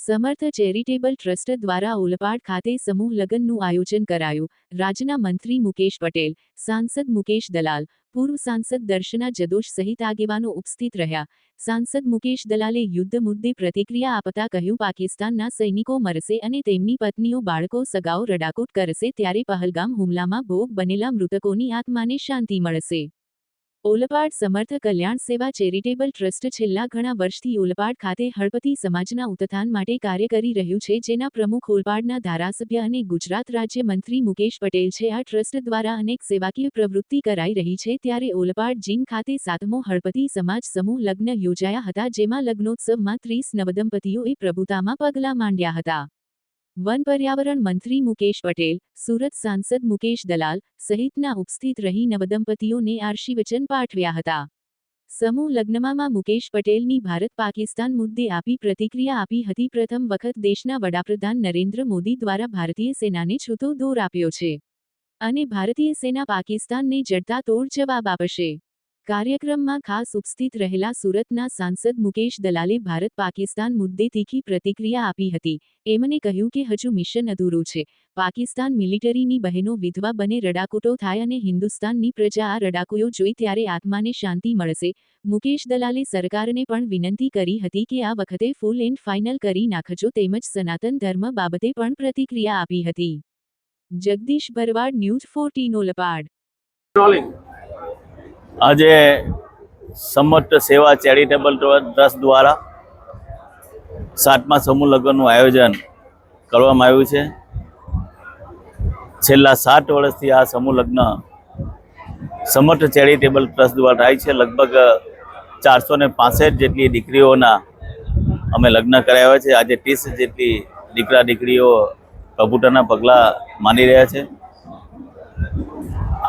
સમર્થ charitable trust દ્વારા ઓલપાડ ખાતે સમૂહ લગ્નનું આયોજન કરાયું. રાજ્યના મંત્રી મુકેશ પટેલ, સાંસદ મુકેશ દલાલ, પૂર્વ સાંસદ દર્શના જદોશ સહિત આગેવાનો ઉપસ્થિત રહ્યા. સાંસદ મુકેશ દલાલે યુદ્ધ મુદ્દે પ્રતિક્રિયા આપતા કહ્યું, પાકિસ્તાનના સૈનિકો મરશે અને તેમની પત્નીઓ, બાળકો, સગાઓ રડાકૂટ કરશે ત્યારે પહલગામ હુમલામાં ભોગ બનેલા મૃતકોની આત્માને શાંતિ મળશે. ઓલપાડ સમર્થ કલ્યાણ સેવા ચેરિટેબલ ટ્રસ્ટ છેલ્લા ઘણા વર્ષથી ઓલપાડ ખાતે હળપતિ સમાજના ઉત્થાન માટે કાર્ય કરી રહ્યું છે, જેના પ્રમુખ ઓલપાડના ધારાસભ્ય અને ગુજરાત રાજ્ય મંત્રી મુકેશ પટેલ છે. આ ટ્રસ્ટ દ્વારા અનેક સેવાકીય પ્રવૃત્તિ કરાઈ રહી છે, ત્યારે ઓલપાડ જીમ ખાતે સાતમો હળપતિ સમાજ સમૂહ લગ્ન યોજાયા હતા, જેમાં લગ્નોત્સવમાં ત્રીસ નવદંપતીઓએ પ્રભુતામાં પગલાં માંડ્યા હતા. વન પર્યાવરણ મંત્રી મુકેશ પટેલ, સુરત સાંસદ મુકેશ દલાલ સહિતના ઉપસ્થિત રહી નવદંપતીઓને આર્શીવચન પાઠવ્યા હતા. સમૂહ લગ્નમાં મુકેશ પટેલની ભારત પાકિસ્તાન મુદ્દે આપી પ્રતિક્રિયા આપી હતી પ્રથમ વખત દેશના વડાપ્રધાન નરેન્દ્ર મોદી દ્વારા ભારતીય સેનાને છૂટો દોર આપ્યો છે. અને ભારતીય સેના પાકિસ્તાનને જડતા તોડ જવાબ આપશે. કાર્યક્રમમાં ખાસ ઉપસ્થિત રહેલા સુરતના સાંસદ મુકેશ દલાલે ભારત પાકિસ્તાન મુદ્દે તીખી પ્રતિક્રિયા આપી હતી. એમને કહ્યું કે હજુ મિશન અધૂરું છે. પાકિસ્તાન મિલિટરીની બહેનો વિધવા બને રડાકૂટો થાય અને હિન્દુસ્તાનની પ્રજા આ રડાકુઓ જોઈ ત્યારે આત્માને શાંતિ મળશે. મુકેશ દલાલે સરકારને પણ વિનંતી કરી હતી કે આ વખતે ફૂલ એન્ડ ફાઇનલ કરી નાખજો તેમજ સનાતન ધર્મ બાબતે પણ પ્રતિક્રિયા આપી હતી. જગદીશ ભરવાડ ન્યૂઝ ફોર્ટીનો લપાડ આજે સમર્થ સેવા ચેરિટેબલ ટ્રસ્ટ દ્વારા સાતમા સમૂહ લગ્નનું આયોજન કરવામાં આવ્યું છે. છેલ્લા સાત વર્ષથી આ સમૂહ લગ્ન સમર્થ ચેરિટેબલ ટ્રસ્ટ દ્વારા થાય છે. લગભગ ચારસો ને પાસઠ જેટલી દીકરીઓના અમે લગ્ન કરાવ્યા છે. આજે ત્રીસ જેટલી દીકરા દીકરીઓ પ્રભુતાના પગલાં માની રહ્યા છે.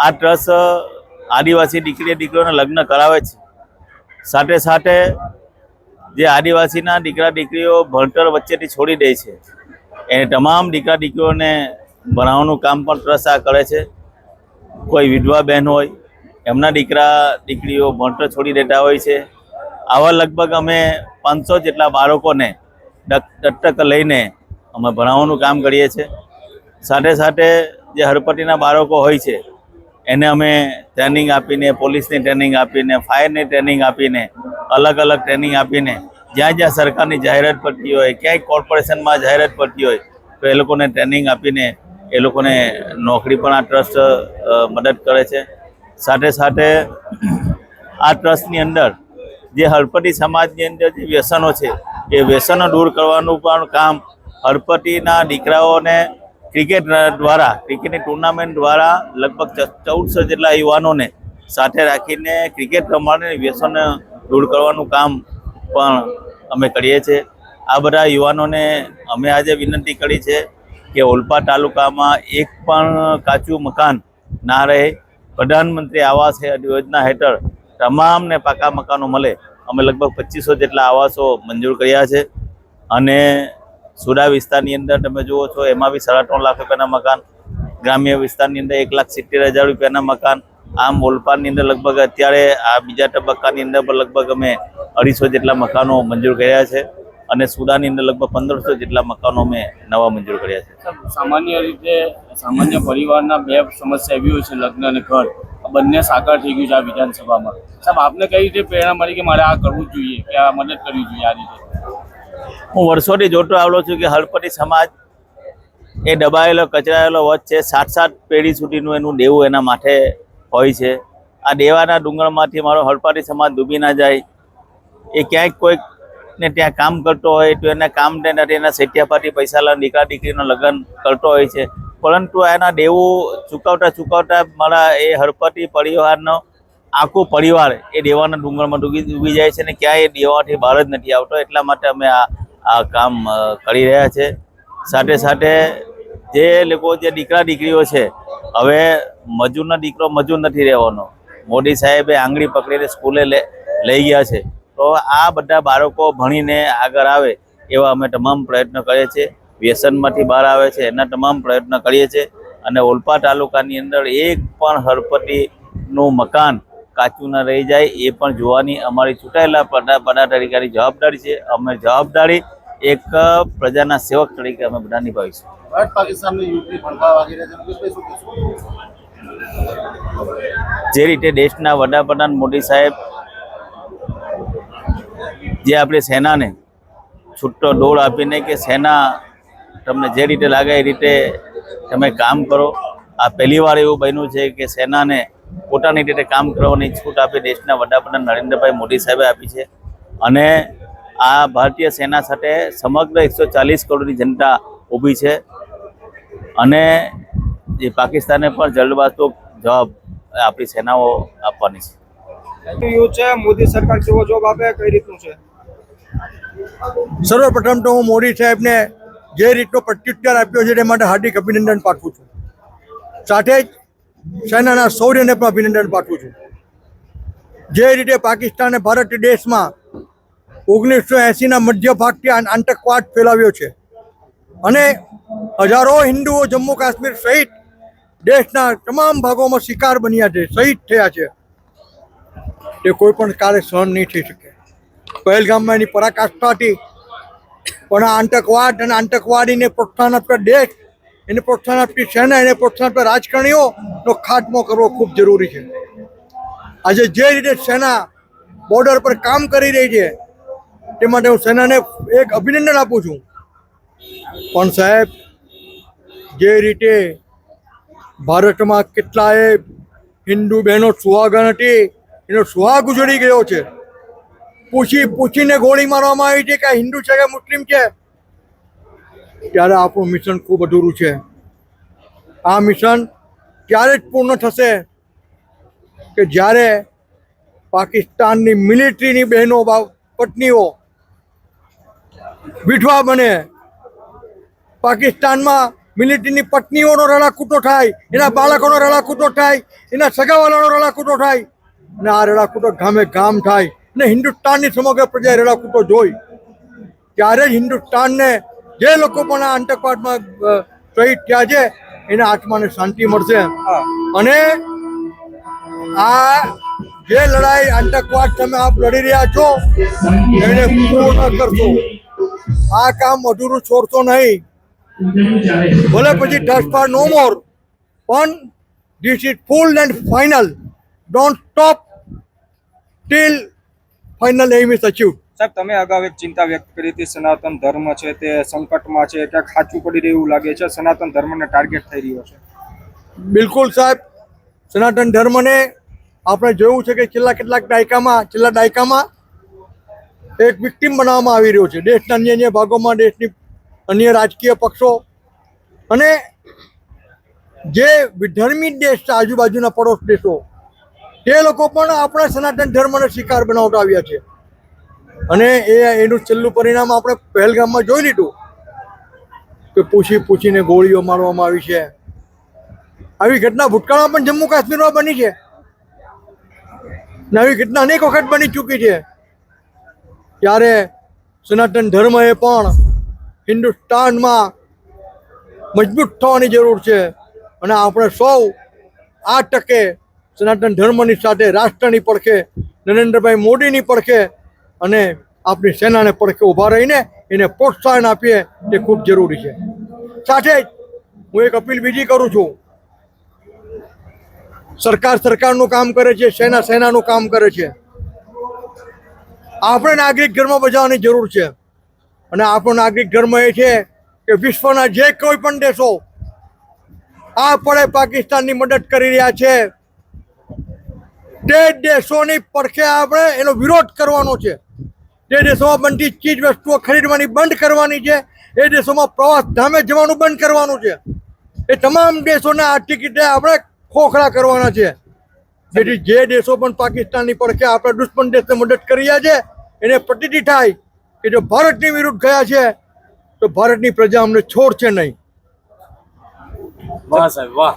આ ટ્રસ્ટ આદિવાસી દીકરી દીકરીઓને લગ્ન કરાવે છે. સાથે સાથે જે આદિવાસીના દીકરા દીકરીઓ ભણતર વચ્ચેથી છોડી દે છે, એને તમામ દીકરા દીકરીઓને ભણાવવાનું કામ પણ ટ્રસ્ટ આ કરે છે. કોઈ વિધવા બહેન હોય, એમના દીકરા દીકરીઓ ભણતર છોડી દેતા હોય છે. આવા લગભગ અમે પાંચસો જેટલા બાળકોને દત્ત- દત્તક લઈને અમે ભણાવવાનું કામ કરીએ છીએ. સાથે સાથે જે હરપટીના બાળકો હોય છે એને અમે ટ્રેનિંગ આપીને, પોલીસની ટ્રેનિંગ આપીને, ફાયરની ટ્રેનિંગ આપીને અલગ અલગ ટ્રેનિંગ આપીને, જ્યાં જ્યાં સરકારની જાહેરાત પડતી હોય, ક્યાંય કોર્પોરેશનમાં જાહેરાત પડતી હોય, તો એ લોકોને ટ્રેનિંગ આપીને એ લોકોને નોકરી પણ આ ટ્રસ્ટ મદદ કરે છે. સાથે સાથે આ ટ્રસ્ટની અંદર જે હળપતિ સમાજની અંદર જે વ્યસનો છે, એ વ્યસનો દૂર કરવાનું પણ કામ હળપતિના દીકરાઓને ક્રિકેટ દ્વારા, ક્રિકેટની ટુર્નામેન્ટ દ્વારા લગભગ ચૌદસો જેટલા યુવાનોને સાથે રાખીને ક્રિકેટ રમાડીને વ્યસન દૂર કરવાનું કામ પણ અમે કરીએ છીએ. આ બધા યુવાનોને અમે આજે વિનંતી કરી છે કે ઓલપા તાલુકામાં એક પણ કાચું મકાન ના રહે. પ્રધાનમંત્રી આવાસ યોજના હેઠળ તમામને પાકા મકાનો મળે. અમે લગભગ પચીસો જેટલા આવાસો મંજૂર કર્યા છે. અને સુડા વિસ્તારની અંદર તમે જુઓ છો, એમાં બી સાડા ત્રણ લાખ રૂપિયાના મકાન, ગ્રામ્ય વિસ્તારની અંદર એક લાખ સિત્તેર હજાર રૂપિયાના મકાન, આમ ઓલપાડની અંદર લગભગ અત્યારે આ બીજા તબક્કાની અંદર પણ લગભગ અમે અઢીસો જેટલા મકાનો મંજૂર કર્યા છે અને સુડાની અંદર લગભગ પંદરસો જેટલા મકાનો અમે નવા મંજૂર કર્યા છે. સામાન્ય રીતે સામાન્ય પરિવારના બે સમસ્યા એવી હોય છે, લગ્ન અને ઘર. બંને સાકાર થઈ ગયું છે આ વિધાનસભામાં. સાહેબ, આપને કઈ રીતે પ્રેરણા મળી કે મારે આ કરવું જોઈએ, કે આ મદદ કરવી જોઈએ આ રીતે? હું વર્ષોથી જોતો આવેલો છું કે હળપતિ સમાજ એ દબાયેલો કચરાયેલો વચ છે. સાત સાત પેઢી સુધીનું એનું દેવું એના માથે હોય છે. આ દેવાના ડુંગરમાંથી મારો હળપતિ સમાજ ડૂબી ના જાય. એ ક્યાંક કોઈક ને ત્યાં કામ કરતો હોય તો એના કામ નથી, એના સેઠિયાપાટી પૈસા લઈને દીકરા દીકરીનું લગ્ન કરતો હોય છે. પરંતુ એના દેવું ચૂકવતા ચૂકવતા મારા એ હળપતિ પરિવારનો આખું પરિવાર એ દેવાના ડુંગરમાં ડૂબી ડૂબી જાય છે અને ક્યાંય એ દેવાથી બહાર જ નથી આવતો. એટલા માટે અમે આ આ કામ કરી રહ્યા છે. સાથે સાથે જે લોકો, જે દીકરા દીકરીઓ છે, હવે મજૂરનો દીકરો મજૂર નથી રહેવાનો. મોદી સાહેબે આંગળી પકડીને સ્કૂલે લઈ ગયા છે. તો આ બધા બાળકો ભણીને આગળ આવે એવા અમે તમામ પ્રયત્ન કરીએ છીએ. વ્યસનમાંથી બહાર આવે છે એના તમામ પ્રયત્ન કરીએ છીએ. અને ઓલપા તાલુકાની અંદર એક પણ હળપતિનું મકાન કાચું ન રહી જાય એ પણ જોવાની અમારી ચૂંટાયેલા પદા પદાધિકારી જવાબદારી છે. અમે જવાબદારી એક પ્રજાના સેવક તરીકે અમે બધા નિભાવીશું. ભારત પાકિસ્તાનની યુદ્ધની જે રીતે દેશના વડાપ્રધાન મોદી સાહેબ જે આપણી સેનાને છૂટો દોડ આપીને કે સેના તમને જે રીતે લાગે એ રીતે તમે કામ કરો. આ પહેલી વાર એવું બન્યું છે કે સેનાને પોતાની રીતે કામ કરવાની છૂટ આપી દેશના વડાપ્રધાન નરેન્દ્રભાઈ મોદી સાહેબે આપી છે. અને આ ભારતીય સેના સાથે સમગ્ર એકસો ચાલીસ કરોડની જનતા ઊભી છે. અને જે પાકિસ્તાને પણ જલ્દબાજતો જવાબ આપણી સેનાઓ આપવાની છે. યુ છે? મોદી સરકાર કેવો જોબ આપે? કઈ રીતનું છે? સર્વપ્રથમ તો હું મોદી સાહેબને જે રીતનો પ્રત્યુત્તર આપ્યો છે તે માટે હાર્દિક અભિનંદન પાઠવું છું. સાથે જ સેનાના શૌર્યને પણ અભિનંદન પાઠવું છું. જે રીતે પાકિસ્તાને ભારત દેશમાં ઓગણીસો એંસીના મધ્ય ભાગથી આતંકવાદ ફેલાવ્યો છે અને હજારો હિન્દુઓ જમ્મુ કાશ્મીર સહિત દેશના તમામ ભાગોમાં શિકાર બન્યા છે, શહીદ થયા છે. તે કોઈ પણ કાર્ય સહન નહીં થઈ શકે. પહેલગામમાં એની પરાકાષ્ઠા પણ આતંકવાદ અને આતંકવાદીને પ્રોત્સાહન આપતા દેશ એને પ્રોત્સાહન આપતી સેના એને પ્રોત્સાહન આપતા રાજકારણીઓનો ખાતમો કરવો ખૂબ જરૂરી છે. આજે જે રીતે સેના બોર્ડર પર કામ કરી રહી છે, તે માટે હું સેનાને એક અભિનંદન આપું છું. પણ સાહેબ, જે રીતે ભારતમાં કેટલાય હિન્દુ બહેનો સુહાગણ હતી, એનો સુહાગ ઉજળી ગયો છે. પૂછી, પૂછીને ગોળી મારવામાં આવી છે કે હિન્દુ છે કે મુસ્લિમ છે? ત્યારે આપણું મિશન ખૂબ અધૂરું છે. આ મિશન ત્યારે જ પૂર્ણ થશે કે જ્યારે પાકિસ્તાનની મિલિટરીની બહેનો પત્નીઓ વિધવા બને, પાકિસ્તાનમાં મિલિટરીની પત્નીઓનો રડાકૂટો થાય, એના બાળકોનો રડાકૂટો થાય, એના સગાવાલાનો રડાકૂટો થાય, અને આ રડાકૂટો ગામે ગામ થાય ને હિન્દુસ્તાનની સમગ્ર પ્રજાએ રડાકૂટો જોઈ. ત્યારે જ હિન્દુસ્તાનને જે લોકો પણ આ આતંકવાદમાં શહીદ થયા છે એના આત્માને શાંતિ મળશે. અને આ જે લડાઈ આતંકવાદ તમે આપ લડી રહ્યા છો એને પૂર્ણ કરશો. આ કામ અધૂરું છોડશો નહીં. ભલે પછી ટચ પાર નો મોર પણ this is full and final don't stop till final aim is achieved સાહેબ, તમે અગાઉ એક ચિંતા વ્યક્ત કરી હતી, સનાતન ધર્મ છે તે સંકટમાં છે, ક્યાંક ખાચું પડી રહ્યું લાગે છે, સનાતન ધર્મને ટાર્ગેટ થઈ રહ્યો છે? બિલકુલ સાહેબ, સનાતન ધર્મને આપણે જોયું છે કે છેલ્લા કેટલાક દાયકામાં, છેલ્લા દાયકામાં એક વિક્ટિમ બનાવવામાં આવી રહ્યો છે. દેશના અન્ય અન્ય ભાગોમાં દેશની અન્ય રાજકીય પક્ષો અને જે વિધર્મી દેશ છે, આજુબાજુના પડોશ દેશો, તે લોકો પણ આપણા સનાતન ધર્મને શિકાર બનાવતા આવ્યા છે. અને એ એનું છેલ્લું પરિણામ આપણે પહેલગામમાં જોઈ લીધું કે પૂછી પૂછીને ગોળીઓ મારવામાં આવી છે. આવી ઘટના ભૂતકાળમાં પણ જમ્મુ કાશ્મીરમાં બની છે. આવી ઘટના અનેક વખત બની ચૂકી છે. ત્યારે સનાતન ધર્મએ પણ હિન્દુસ્તાનમાં મજબૂત થવાની જરૂર છે અને આપણે સૌ આ ટકે સનાતન ધર્મની સાથે રાષ્ટ્રની પડખે, નરેન્દ્રભાઈ મોદીની પડખે અને આપણી સેનાને પડખે ઊભા રહીને એને પ્રોત્સાહન આપીએ તે ખૂબ જરૂરી છે. સાથે જ હું એક અપીલ બીજી કરું છું. સરકાર સરકારનું કામ કરે છે, સેના સેનાનું કામ કરે છે. આપણે નાગરિક ધર્મ બજાવવાની જરૂર છે. અને આપણો નાગરિક ધર્મ એ છે કે વિશ્વના જે કોઈ પણ દેશો આ પડે પાકિસ્તાનની મદદ કરી રહ્યા છે. તે દેશોની પડખે આપણે એનો વિરોધ કરવાનો છે. તે દેશોમાં બનતી ચીજ વસ્તુઓ ખરીદવાની બંધ કરવાની છે, એ દેશોમાં પ્રવાસ ધામે જવાનું બંધ કરવાનું છે. એ તમામ દેશોના આર્થિક રીતે આપણે ખોખરા કરવાના છે. જેથી જે દેશો પણ પાકિસ્તાનની પડખે આપણા દુશ્મન દેશને મદદ કરી રહ્યા છે, એને પ્રતીતિ થાય કે જો ભારતની વિરુદ્ધ ગયા છે, તો ભારતની પ્રજા અમને છોડશે નહીં. વાહ સાહેબ, વાહ.